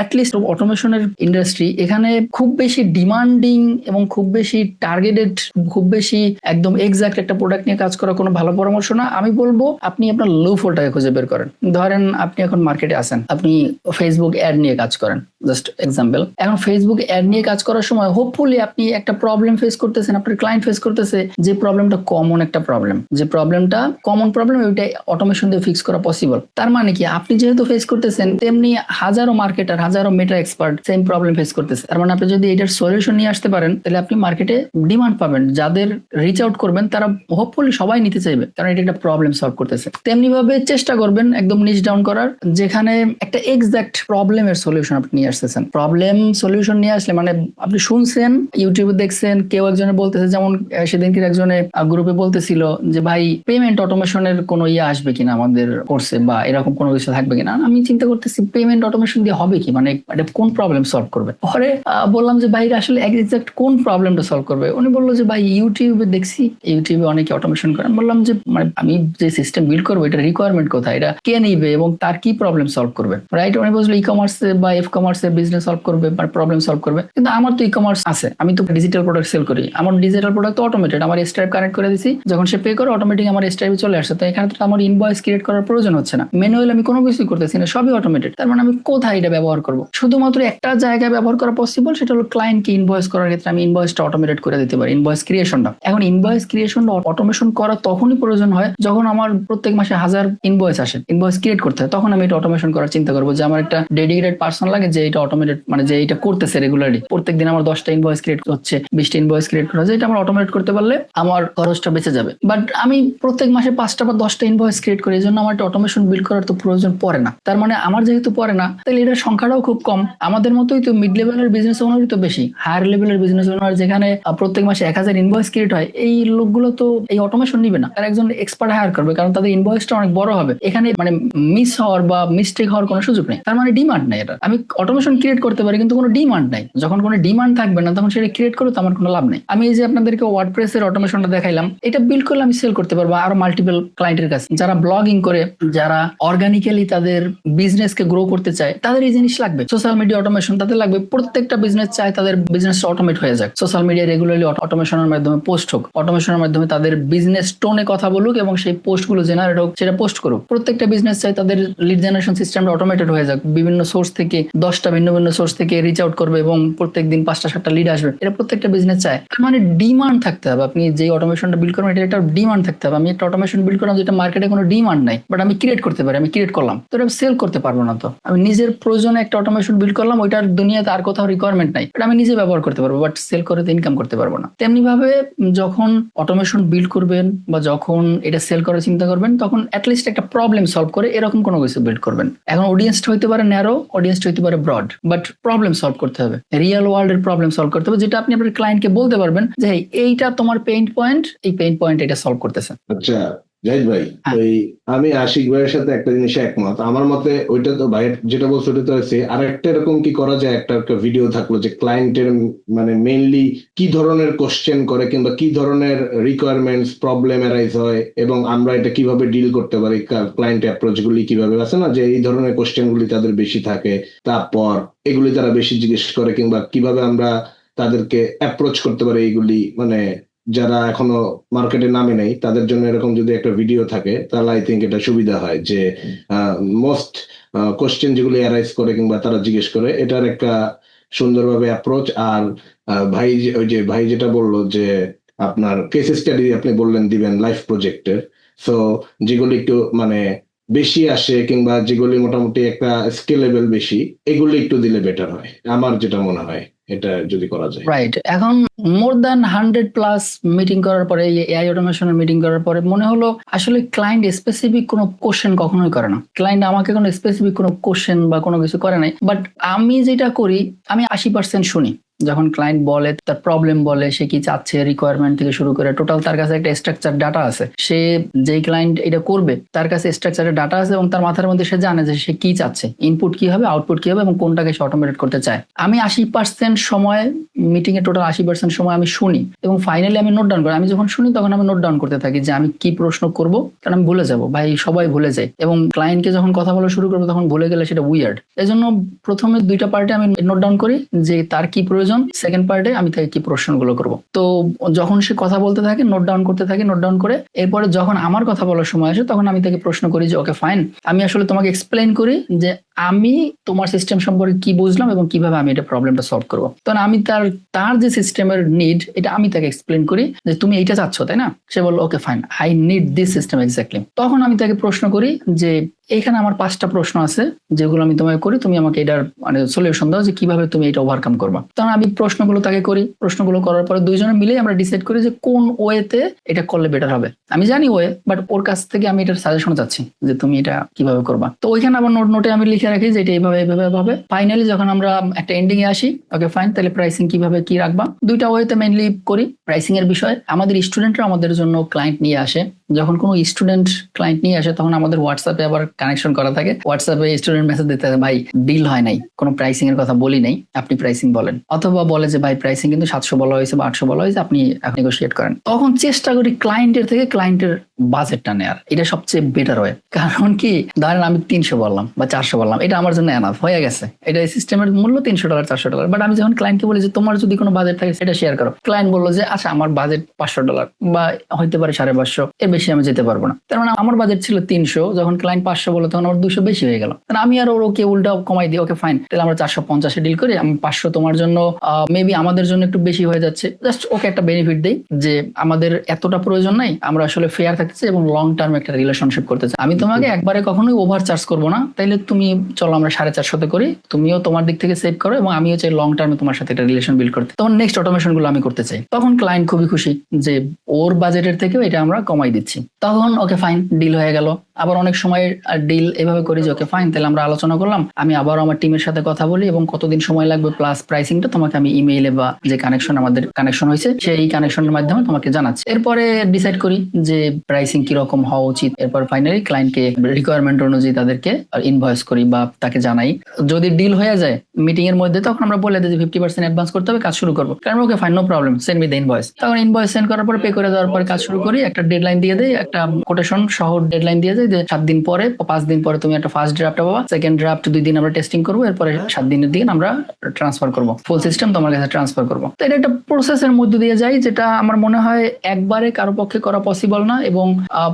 At least অটোমেশনের industry এখানে খুব বেশি ডিমান্ডিং এবং খুব বেশি টার্গেটেড খুব বেশি একদম এক্সাক্ট একটা প্রোডাক্ট নিয়ে কাজ করা কোনো ভালো পরামর্শ না। আমি বলব, আপনি আপনার লো ফলটাকে খুঁজে বের করেন। ধরেন আপনি এখন মার্কেটে আসেন আপনি ফেসবুক অ্যাড নিয়ে কাজ করেন জাস্ট এক্সাম্পল এখন ফেসবুক অ্যাড নিয়ে কাজ করার সময় হোপফুলি আপনি একটা প্রবলেম ফেস করতেছেন, আপনার ক্লায়েন্ট ফেস করতেছে, যে প্রবলেমটা কমন একটা প্রবলেম যে প্রবলেমটা কমন প্রবলেম ওইটা অটোমেশন দিয়ে ফিক্স করা পসিবল তার মানে কি, আপনি যেহেতু ফেস করতেছেন, তেমনি হাজারো মার্কেটার হাজারো Meta expert same problem face করতেছে। তার মানে আপনি যদি এটার সলিউশন নিয়ে আসতে পারেন, তাহলে আপনি মার্কেটে ডিমান্ড পাবেন। যাদের রিচ আউট করবেন, তারা হোপফুলি সবাই নিতে চাইবে, কারণ এটা একটা প্রবলেম সলভ করতেছে। তেমনি ভাবে চেষ্টা করবেন একদম নিচ ডাউন করার, যেখানে একটা এক্সাক্ট প্রবলেমের সলিউশন আপনি নিয়ে আসতেছেন। প্রবলেম সলিউশন নিয়ে আসলে মানে আপনি শুনছেন ইউটিউবে দেখছেন, কেউ একজনে বলতেছে, যেমন সেদিনকে একজনে গ্রুপে বলতেছিল যে, ভাই পেমেন্ট অটোমেশনের কোনো ইয়ে আসবে কিনা আমাদের কোর্সে বা এরকম কোনো কিছু থাকবে কিনা? আমি চিন্তা করতেছি পেমেন্ট অটোমেশন দিয়ে হবে কি? মানে এটা কোন প্রবলেম সলভ করবে? পরে বললাম যে, ভাই আসলে এক্সাক্ট কোন প্রবলেমটা সলভ করবে? উনি বলল যে, ভাই ইউটিউবে দেখছি ইউটিউবে অনেকে অটোমেশন করে। আমি বললাম যে মানে আমি যে সিস্টেম বিল্ড করব, এটা রিকোয়ারমেন্ট কোথায়? এটা কে নিবে এবং তার কি প্রবলেম সলভ করবে? রাইট উনি বলছিল ই কমার্সে বা এফ কমার্সে বিজনেস সলভ করবে বা প্রবলেম সলভ করবে। কিন্তু আমার তো ই কমার্স আছে। আমি তো ডিজিটাল প্রোডাক্ট সেল করি। আমার ডিজিটাল প্রোডাক্ট তো অটোমেটেড আমার স্ট্রাইপ কানেক্ট করে দিছি। যখন সে পে করে অটোমেটিক আমার স্ট্রাইপে চলে আসছে তো এখানে তো আমার ইনভয়েস ক্রিয়েট করার প্রয়োজন হচ্ছে না। ম্যানুয়াল আমি কোনো কিছুই করতেছি না, সবই অটোমেটেড তার মানে আমি কোথায় এটা ব্যবহার করব। শুধুমাত্র একটা জায়গায় ব্যবহার করা পসিবল সেটা হলো ক্লায়েন্টকে ইনভয়েস করার ক্ষেত্রে আমি ইনভয়েসটা অটোমেটেড করে দিতে পারি ইনভয়েস ক্রিয়েশনটা এখন ইনভয়েস ক্রিয়েশনটা অটোমেশন করা তখনই প্রয়োজন হয় যখন আমার প্রত্যেক মাসে হাজার ইনভয়েস আসে। ইনভয়েস ক্রিয়েট করতে হয়, তখন আমি এটা অটোমেশন করার চিন্তা করব যে আমার একটা ডেডিকেটেড পার্সন লাগে যে এটা অটোমেটেড মানে যে এটা করতেছে রেগুলারলি প্রত্যেক দিন আমার দশটা ইনভয়েস ক্রিয়েট হচ্ছে, বিশটা ইনভয়েস ক্রিয়েট করা হচ্ছে, এটা আমার অটোমেট করতে পারলে আমার খরচটা বেঁচে যাবে। বাট আমি প্রত্যেক মাসে পাঁচটা বা দশটা ইনভয়েস ক্রিয়েট করি এই জন্য আমার একটা অটোমেশন বিল্ড করার তো প্রয়োজন পড়ে না। তার মানে আমার যেহেতু পড়ে না, তাহলে এটার সংখ্যাটাও খুব কম। আমাদের মতোই তো মিড লেভেলের বিজনেস ওনারই তো বেশি। হায়ার লেভেলের বিজনেস ওনার যেখানে প্রত্যেক মাসে এক হাজার ইনভয়েস ক্রিয়েট হয়, এই লোকগুলো তো এই অটোমেশন নিবে না। তারা একজন এক্সপার্ট হায়ার করবে, কারণ তাদের ইনভয়েসটা অনেক বড় হবে। এখানে মানে মিস হওয়ার বা মিস্টেক হওয়ার কোনো সুযোগ নেই। তার মানে ডিমান্ড নাই এটা আমি অটোমেশন ক্রিয়েট করতে পারি, কিন্তু কোনো ডিমান্ড নাই। যখন কোনো ডিমান্ড থাকবে না, তখন সেটা ক্রিয়েট করে তো আমার কোনো লাভ নেই। আমি এই যে আপনাদেরকে ওয়ার্ডপ্রেস এর অটোমেশনটা দেখাইলাম, এটা বিল্ড করলে আমি সেল করতে পারব আরও মাল্টিপল ক্লায়েন্টের কাছে। যারা ব্লগিং করে, যারা অর্গানিক্যালি তাদের বিজনেস কে গ্রো করতে চায়, তাদের এই জিনিস লাগবে। সোশ্যাল মিডিয়া অটোমেশন তাদের লাগবে, প্রত্যেকটা বিজনেস চায় তাদের বিজনেস অটোমেট হয়ে যাক। সোশ্যাল মিডিয়া রেগুলারলি অটোমেশনের মাধ্যমে পোস্ট হোক। অটোমেশনের মাধ্যমে তাদের বিজনেস টোনে কথা বলুক এবং সেই পোস্টগুলো জেনারেট হোক, সেটা পোস্ট করুক। প্রত্যেকটা বিজনেস চাই তাদের লিড জেনারেশন সিস্টেমটা অটোমেটেড হয়ে যাক। বিভিন্ন সোর্স থেকে দশটা ভিন্ন ভিন্ন সোর্স থেকে রিচ আউট করবে এবং প্রত্যেক দিন পাঁচটা, সাতটা লিড আসবে। এটা প্রত্যেকটা বিজনেস চায়। তার মানে ডিমান্ড থাকতে হবে। আপনি যে অটোমেশনটা বিল্ড করবেন এটা একটা ডিমান্ড থাকতে হবে। আমি একটা অটোমেশন বিল্ড করলাম যেটা মার্কেটে কোনো ডিমান্ড নাই বাট আমি ক্রিয়েট করতে পারি, আমি ক্রিয়েট করলাম। তো এটা সেল করতে পারব না তো। আমি নিজের প্রয়োজনে একটা অটোমেশন বিল্ড করলাম, ওইটার দুনিয়াতে আর কোথাও রিকোয়ারমেন্ট নাই। এটা আমি নিজে ব্যবহার করতে পারব বাট সেল করে তো ইনকাম করতে পারব না। তেমনি ভাবে যখন অটোমেশন বিল্ড করবেন বা যখন এটা সেল করার চিন্তা করবেন, তখন অ্যাটলিস্ট একটা প্রবলেম সলভ করে এরকম কোনো কিছু বিল্ড করবেন। এখন অডিয়েন্সটা হইতে পারে ন্যারো অডিয়েন্সটা হইতে পারে ব্রড বাট প্রবলেম সলভ করতে হবে। রিয়েল ওয়ার্ল্ড এর প্রবলেম সলভ করতে হবে, যেটা আপনি আপনার ক্লায়েন্টকে বলতে পারবেন যে এইটা তোমার পেইন্ট পয়েন্ট এই পেইন্ট পয়েন্ট এটা সলভ করতেছে। আচ্ছা জাহিদ ভাই হ্যাঁ। ওই আমি আশিক ভাইয়ের সাথে একটা জিনিস একমত। আমার মতে ওইটা তো ভাই যেটা বলছো ওটা তো আছে আর একটা এরকম কি করা যায়? একটা একটা ভিডিও থাকল যে ক্লায়েন্টের মানে মেইনলি কি ধরনের কোশ্চেন করে কিংবা কি ধরনের রিকোয়ারমেন্টস প্রবলেম অ্যারাইজ হয় এবং আমরা এটা কীভাবে ডিল করতে পারি? ক্লায়েন্ট অ্যাপ্রোচ গুলি কীভাবে? আছে না? যে এই ধরনের কোশ্চেন গুলি তাদের বেশি থাকে তারপর এগুলি তারা বেশি জিজ্ঞেস করে কিংবা কীভাবে আমরা তাদেরকে অ্যাপ্রোচ করতে পারি এইগুলি মানে যারা এখনও মার্কেটে নামে নেই, তাদের জন্য এরকম যদি একটা ভিডিও থাকে, তাহলে আই থিঙ্ক এটা সুবিধা হয় যে মোস্ট কোশ্চেন যেগুলি অ্যারাইজ করে কিংবা তারা জিজ্ঞেস করে, এটার একটা সুন্দরভাবে অ্যাপ্রোচ আর ভাই ওই যে ভাই যেটা বলল যে, আপনার কেস স্টাডি আপনি বললেন দিবেন লাইফ প্রজেক্টের সো যেগুলি একটু মানে বেশি আসে কিংবা যেগুলি মোটামুটি একটা স্কেলেবল বেশি, এগুলি একটু দিলে বেটার হয়। আমার যেটা মনে হয়, এটা যদি করা যায়। রাইট এখন more than hundred plus meeting করার পরে এআই অটোমেশনের মিটিং করার পরে মনে হলো আসলে ক্লায়েন্ট স্পেসিফিক কোনো কোশ্চেন কখনোই করে না। ক্লায়েন্ট আমাকে কোনো স্পেসিফিক কোনো কোশ্চেন বা কোনো কিছু করে নাই। বাট আমি যেটা করি, আমি আশি পার্সেন্ট শুনি। যখন ক্লায়েন্ট বলে, তার প্রবলেম বলে, সে কি চাচ্ছে রিকোয়ারমেন্ট থেকে শুরু করে টোটাল তার কাছে একটা স্ট্রাকচার ডাটা আছে। সে যেই ক্লায়েন্ট এটা করবে, তার কাছে স্ট্রাকচারের ডাটা আছে এবং তার মাথার মধ্যে সে জানে যে সে কি চাচ্ছে ইনপুট কি হবে আউটপুট কি হবে এবং কোনটাকে সে অটোমেটেড করতে চায়। আমি আশি পার্সেন্ট সময় মিটিং এ টোটাল আশি পার্সেন্ট সময় আমি শুনি এবং ফাইনালি আমি নোট ডাউন করি। আমি যখন শুনি তখন আমি নোট ডাউন করতে থাকি যে আমি কি প্রশ্ন করব, কারণ আমি ভুলে যাব, ভাই সবাই ভুলে যায় এবং ক্লায়েন্টকে যখন কথা বলা শুরু করব তখন ভুলে গেলে সেটা উইয়ার্ড এই জন্য প্রথমে দুইটা পার্টে আমি নোট ডাউন করি যে তার কি প্রয়োজন সেকেন্ড পার্টে আমি তাকে কি প্রশ্নগুলো করব। তো যখন সে কথা বলতে থাকে নোট ডাউন করতে থাকে নোট ডাউন করে এরপরে যখন আমার কথা বলার সময় আসে, তখন আমি তাকে প্রশ্ন করি যে ওকে ফাইন আমি আসলে তোমাকে এক্সপ্লেন করি যে আমি তোমার সিস্টেম সম্পর্কে কি বুঝলাম এবং কীভাবে আমি এটা প্রবলেমটা সলভ করব? তখন আমি তার তার যে সিস্টেমের নিড এটা আমি তাকে এক্সপ্লেন করি যে তুমি এইটা চাচ্ছ, তাই না? সে বলল okay fine I need this system exactly তখন আমি তাকে প্রশ্ন করি যে, এখানে আমার পাঁচটা প্রশ্ন আছে, যেগুলো আমি তোমাকে করি, তুমি আমাকে এটার মানে সলিউশন দাও যে কীভাবে তুমি এটা ওভারকাম করবা। তখন আমি প্রশ্নগুলো তাকে করি। প্রশ্নগুলো করার পরে দুইজনে মিলে আমরা ডিসাইড করি যে কোন ওয়েতে এটা করলে বেটার হবে। আমি জানি ওয়ে বাট ওর কাছ থেকে আমি এটার সাজেশন চাচ্ছি যে তুমি এটা কীভাবে করবা। তো ওইখানে আমার নোট নোটে আমি লিখে রাখি যে এটা এইভাবে এইভাবে হবে ফাইনালি যখন আমরা একটা এন্ডিং এ আসি ওকে ফাইন তাহলে প্রাইসিং কীভাবে কি রাখবা? দুইটা ওয়েতে মেইনলি করি প্রাইসিং এর বিষয়। আমাদের স্টুডেন্টরা আমাদের জন্য ক্লায়েন্ট নিয়ে আসে। যখন কোনো স্টুডেন্ট ক্লায়েন্ট নিয়ে আসে, তখন আমাদের হোয়াটসঅ্যাপে আবার কানেকশন করা থাকে। হোয়াটসঅ্যাপে স্টুডেন্ট মেসেজ দিতে ভাই ডিল হয় নাই, কোনো প্রাইসিং এর কথা বলি নাই, আপনি প্রাইসিং বলেন। অথবা বলে যে, ভাই প্রাইসিং কিন্তু সাতশো বলা হয়েছে বা আটশো বলা হয়েছে, আপনি নেগোসিয়েট করেন। তখন চেষ্টা করি ক্লায়েন্টের থেকে ক্লায়েন্টের বাজেটটা নেয়ার। এটা সবচেয়ে বেটার হয় কারণ কি? ধরেন আমি তিনশো বললাম বা চারশো বললাম। এটা আমার জন্য এনাফ হয়ে গেছে। এটা সিস্টেমের মূল্য তিনশো ডলার চারশো ডলার বাট আমি যখন ক্লায়েন্টকে বলি যে তোমার যদি কোনো বাজেট থাকে সেটা শেয়ার করো। ক্লায়েন্ট বলল যে আচ্ছা আমার বাজেট পাঁচশো ডলার বা হইতে পারে সাড়ে পাঁচশো এর বেশি আমি যেতে পারব না। তার মানে আমার বাজেট ছিল তিনশো যখন ক্লায়েন্ট পাঁচশো বলো তখন আমার দুশো বেশি হয়ে গেল। তাহলে আমি আর ওর ওকে উল্টা কমাই দিই ওকে ফাইন তাহলে আমরা চারশো পঞ্চাশে ডিল করি আমি পাঁচশো তোমার জন্য মেবি আমাদের জন্য একটু বেশি হয়ে যাচ্ছে। জাস্ট ওকে একটা বেনিফিট দেই যে আমাদের এতটা প্রয়োজন নাই আমরা আসলে ফেয়ার থাকতেছি এবং লং টার্ম একটা রিলেশনশিপ করতে চাই। আমি তোমাকে একবারে কখনোই ওভার চার্জ করব না। তাইলে তুমি চলো আমরা সাড়ে চারশোতে করি। তুমিও তোমার দিক থেকে সেভ করো এবং আমিও চাই লং টার্মে তোমার সাথে একটা রিলেশন বিল্ড করতে। তখন নেক্সট অটোমেশনগুলো আমি করতে চাই। তখন ক্লায়েন্ট খুবই খুশি যে ওর বাজেটের থেকেও এটা আমরা কমাই দিচ্ছি। তখন ওকে ফাইন ডিল হয়ে গেল। আবার অনেক সময় ডিল এভাবে করি যে, ওকে ফাইন তাহলে আমরা আলোচনা করলাম। আমি আবার আমার টিমের সাথে কথা বলি এবং কতদিন সময় লাগবে প্লাস প্রাইসিংটা তোমাকে আমি ইমেইলে বা যে কানেকশন আমাদের কানেকশন হয়েছে, সেই কানেকশনের মাধ্যমে তোমাকে জানাচ্ছি। এরপরে ডিসাইড করি যে প্রাইসিং কীরকম হওয়া উচিত। এরপর ফাইনালি ক্লায়েন্টকে রিকোয়ারমেন্ট অনুযায়ী তাদেরকে ইনভয়েস করি বা তাকে জানাই। যদি ডিল হয়ে যায় মিটিং এর মধ্যে তখন আমরা বলে দিই যে ফিফটি পার্সেন্ট অ্যাডভান্স করতে হবে কাজ শুরু করব। কারণ okay fine no problem send me the invoice তখন ইনভয়েস সেন্ড করার পরে পে করে দেওয়ার পরে কাজ শুরু করি একটা ডেডলাইন দিয়ে দেয় একটা কোটেশন সহ ডেডলাইন দিয়ে দেয় যে সাত দিন পরে পাঁচ দিন পরে তুমি একটা ফার্স্ট ড্রাফট পাবা সেকেন্ড ড্রাফট দুই দিন আমরা টেস্টিং করব এরপরে সাত দিনের দিন আমরা ট্রান্সফার করব। ফুল সিস্টেম তোমার কাছে ট্রান্সফার করব। তো এটা একটা প্রসেসের মধ্যে দিয়ে যাই যেটা আমার মনে হয় একবারে কারও পক্ষে করা পসিবল না এবং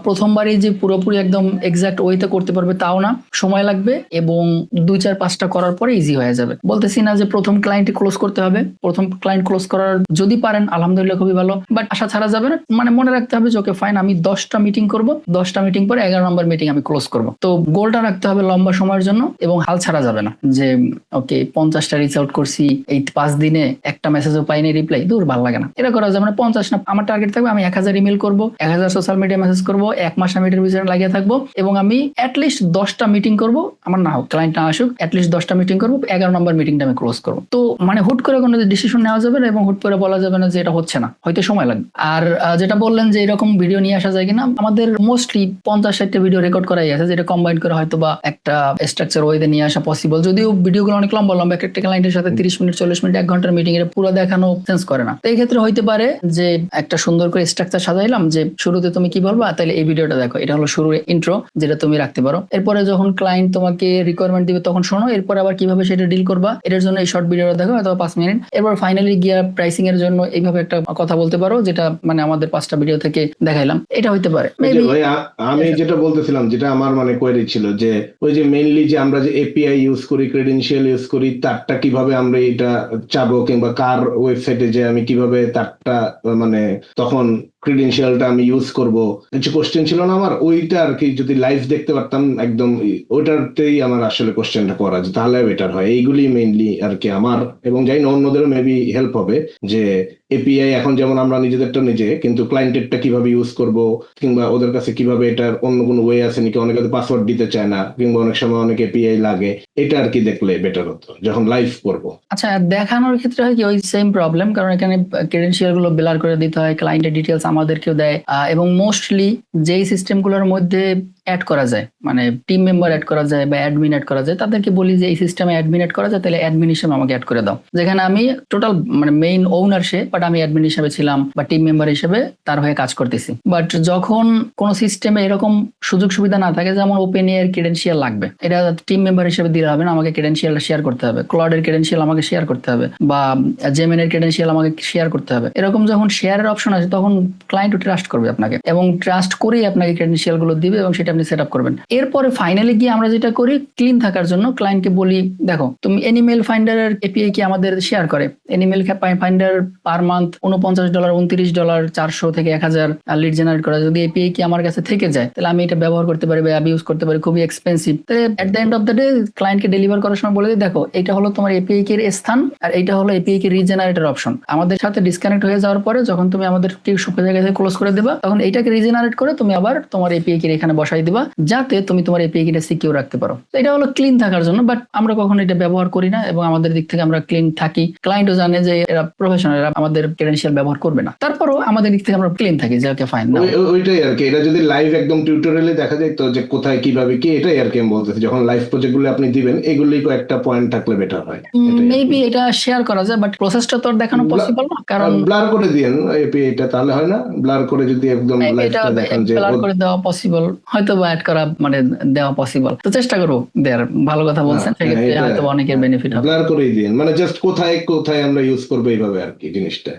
প্রথমবারই যে পুরোপুরি একদম এক্সাক্ট ওয়েতে করতে পারবে তাও না। সময় লাগবে এবং দুই চার পাঁচটা করার পরে ইজি হয়ে যাবে। বলতেছি না যে প্রথম ক্লায়েন্ট ক্লোজ করতে হবে। প্রথম ক্লায়েন্ট ক্লোজ করার যদি পারেন, আলহামদুলিল্লাহ খুবই ভালো। বাট আশা ছাড়া যাবে না। মানে মনে রাখতে হবে যে ওকে ফাইন আমি দশটা মিটিং করব। দশটা মিটিং পরে এগারো নম্বর মিটিং আমি ক্লোজ করব। তো গোলটা রাখতে হবে লম্বা সময়ের জন্য এবং হাল ছাড়া যাবে না। যে ওকে পঞ্চাশটা রিচ আউট করছি, এই পাঁচ দিনে একটা মেসেজও পাইনি রিপ্লাই দূর ভালো লাগে না। এটা করা যাবে না। পঞ্চাশ না, আমার টার্গেট থাকবে, আমি এক হাজার ইমেল করব, এক হাজার সোশ্যাল মিডিয়া মেসেজ করব, এক মাস আমি এটার পিছনে লাগিয়ে থাকব এবং আমি অ্যাটলিস্ট দশটা মিটিং করব, আমার না হোক ক্লায়েন্ট না আসুক অ্যাটলিস্ট দশটা মিটিং করব এগারো নম্বর মিটিংটা আমি ক্লোজ করব। তো মানে হুট করে কোনো ডিসিশন নেওয়া যাবে না এবং হুট করে বলা যাবে না যে এটা হচ্ছে না হয়তো সময় লাগবে। আর যেটা বললেন যে এরকম ভিডিও নিয়ে আসা যায় কিনা আমাদের মোস্টলি পঞ্চাশ ষাটটা ভিডিও রেকর্ড করাই আছে যেটা কম্বাইন করে হয়তো বা একটা স্ট্রাকচার ওয়েতে নিয়ে আসা পসিবল যদিও ভিডিওগুলো অনেক লম্বা লম্বা এক একটা ক্লায়েন্টের সাথে তিরিশ মিনিট চল্লিশ মিনিট এক ঘণ্টার মিটিং এর পুরো দেখানো সেন্স করে না। তো এই ক্ষেত্রে হইতে পারে যে একটা সুন্দর করে স্ট্রাকচার সাজাইলাম যে শুরুতে তুমি কি বলবা তাহলে এই ভিডিওটা দেখো। এটা হলো শুরুর ইন্ট্রো যেটা তুমি রাখতে পারো। এরপরে যখন ক্লায়েন্ট তোমাকে রিকোয়ারমেন্ট দিবে তখন শোনো এরপর আবার কীভাবে সেটা ডিল করবা এটার জন্য এই শর্ট ভিডিওটা দেখো অথবা পাঁচ মিনিট এরপর ফাইনালি গিয়া প্রাইসিং এর জন্য এইভাবে একটা কথা বলতে পারো যেটা মানে আমাদের পাঁচটা ভিডিও থেকে দেখাইলাম। এটা হইতে পারে আমি যেটা বলতেছিলাম যেটা আমার মানে কোয়েরি ছিল যে ওই যে মেইনলি যে আমরা যে এপিআই ইউজ করি ক্রেডেনশিয়াল ইউজ করি তারটা কীভাবে আমরা এটা চাবো কিংবা কার ওয়েবসাইটে যে আমি কীভাবে তারটা মানে তখন ক্রেডেনশিয়ালটা আমি ইউজ করব। কিছু কোশ্চেন ছিল না আমার, ওইটা আর কি যদি লাইভ দেখতে পারতাম, একদম ওইটাতেই আমার আসলে কোশ্চেনটা করা যে তাহলে বেটার হয়। এইগুলি মেইনলি আর কি আমার, এবং যাই না, অন্যদেরও মেবি হেল্প হবে যে এপিআই এখন যেমন আমরা নিজেদেরটা নিজে, কিন্তু ক্লায়েন্টেরটা কীভাবে ইউজ করব, কিংবা ওদের কাছে কীভাবে এটার অন্য কোনো ওয়ে আছে নাকি অনেকে পাসওয়ার্ড দিতে চায় না, কিংবা অনেক সময় অনেক এপিআই লাগে, এটা আর কি দেখলে বেটার হতো, যখন লাইভ করব। আচ্ছা দেখানোর ক্ষেত্রে হয় কি, ওই সেম প্রবলেম কারণ এখানে ক্রেডেন্সিয়ালগুলো বেলার করে দিতে হয় ক্লায়েন্টের ডিটেলস আমাদেরকেও দেয় এবং মোস্টলি যেই সিস্টেমগুলোর মধ্যে অ্যাড করা যায়। মানে টিম মেম্বার অ্যাড করা যায় বা অ্যাডমিন অ্যাড করা যায়, তাদেরকে বলি যে, এই সিস্টেমে অ্যাডমিন অ্যাড করা যায়, তাহলে অ্যাডমিন হিসেবে আমাকে অ্যাড করে দাও। যেখানে আমি টোটাল মানে মেইন ওনার সে বাট আমি অ্যাডমিন হিসেবে ছিলাম বা টিম মেম্বার হিসেবে তার হয়ে কাজ করতেছি। বাট যখন কোনো সিস্টেমে এরকম সুযোগ সুবিধা না থাকে, যেমন ওপেন এর ক্রেডেন্সিয়াল লাগবে, এটা টিম মেম্বার হিসেবে দিলে হবে না, আমাকে ক্রেডেন্সিয়ালটা শেয়ার করতে হবে। ক্লডের ক্রেডেন্সিয়াল আমাকে শেয়ার করতে হবে বা জেমেন এর ক্রেডেন্সিয়াল আমাকে শেয়ার করতে হবে। এরকম যখন শেয়ারের অপশন আছে তখন ক্লায়েন্টও ট্রাস্ট করবে আপনাকে এবং ট্রাস্ট করেই আপনাকে ক্রেডেন্সিয়ালগুলো দিবে এবং সেটা আপনি সেট আপ করবেন। এরপরে ফাইনালি গিয়ে আমরা যেটা করি ক্লিন থাকার জন্য ক্লায়েন্টকে বলি, দেখো, তুমি এনিমেল ফাইন্ডারের এপিআই কি আমাদের শেয়ার করে? এনিমেল ফাইন্ডার পার মান্থ উনপঞ্চাশ ডলার উনত্রিশ ডলার চারশো থেকে এক হাজার লিড জেনারেট করা। যদি এপিআই কি আমার কাছে থেকে যায়, তাহলে আমি এটা ব্যবহার করতে পারি বা ইউজ করতে পারি, খুবই এক্সপেন্সিভ তাহলে at the end of the day ক্লায়েন্টকে ডেলিভার করার সময় বলে দিই, দেখো, এটা হলো তোমার এপিআই এর স্থান আর এটা হলো এপিআই কে রিজেনারেটের অপশন আমাদের সাথে ডিসকানেক্ট হয়ে যাওয়ার পরে যখন তুমি আমাদের সব জায়গা থেকে ক্লোজ করে দেবা, তখন এইটাকে রিজেনারেট করে তুমি আবার তোমার এপিআই কে এখানে বসাই দিবা যাতে তুমি তোমার এপিআই কে সিকিউর রাখতে পারো। তো এটা হলো ক্লিন থাকার জন্য বাট আমরা কখনো এটা ব্যবহার করি না এবং আমাদের দিক থেকে আমরা ক্লিন থাকি। ক্লায়েন্টও জানে যে এরা প্রফেশনাল এরা আমাদের ক্রেডেন্সিয়াল ব্যবহার করবে না। তারপরও আমাদের দিক থেকে আমরা ক্লিন থাকি যে ওকে ফাইন ওই- ওই- ওইটাই আর কি। এটা যদি লাইভ একদম টিউটোরিয়ালে দেখা যায় তো যে কোথায় কীভাবে কি এটাই আর কি আমি বলতেছি। যখন লাইভ প্রজেক্টগুলো আপনি দিবেন এগুলোই কয়েকটা পয়েন্ট থাকলে বেটার হয়। মেবি এটা শেয়ার করা যায় বাট প্রসেসটা তো দেখানো পসিবল না কারণ ব্লার করে দিয়েন এপিআইটা তাহলে হয় না? ব্লার করে যদি একদম লাইভটা দেখান যে ব্লার করে দেওয়া পসিবল হয়তো বা অ্যাড করা মানে দেওয়া পসিবল তো চেষ্টা করব দেয়ার। ভালো কথা বলছেন সেক্ষেত্রে হয়তো অনেকের বেনিফিট হবে। ব্লার করেই দিন মানে জাস্ট কোথায় কোথায় আমরা ইউজ করব এইভাবে আর কি জিনিসটা।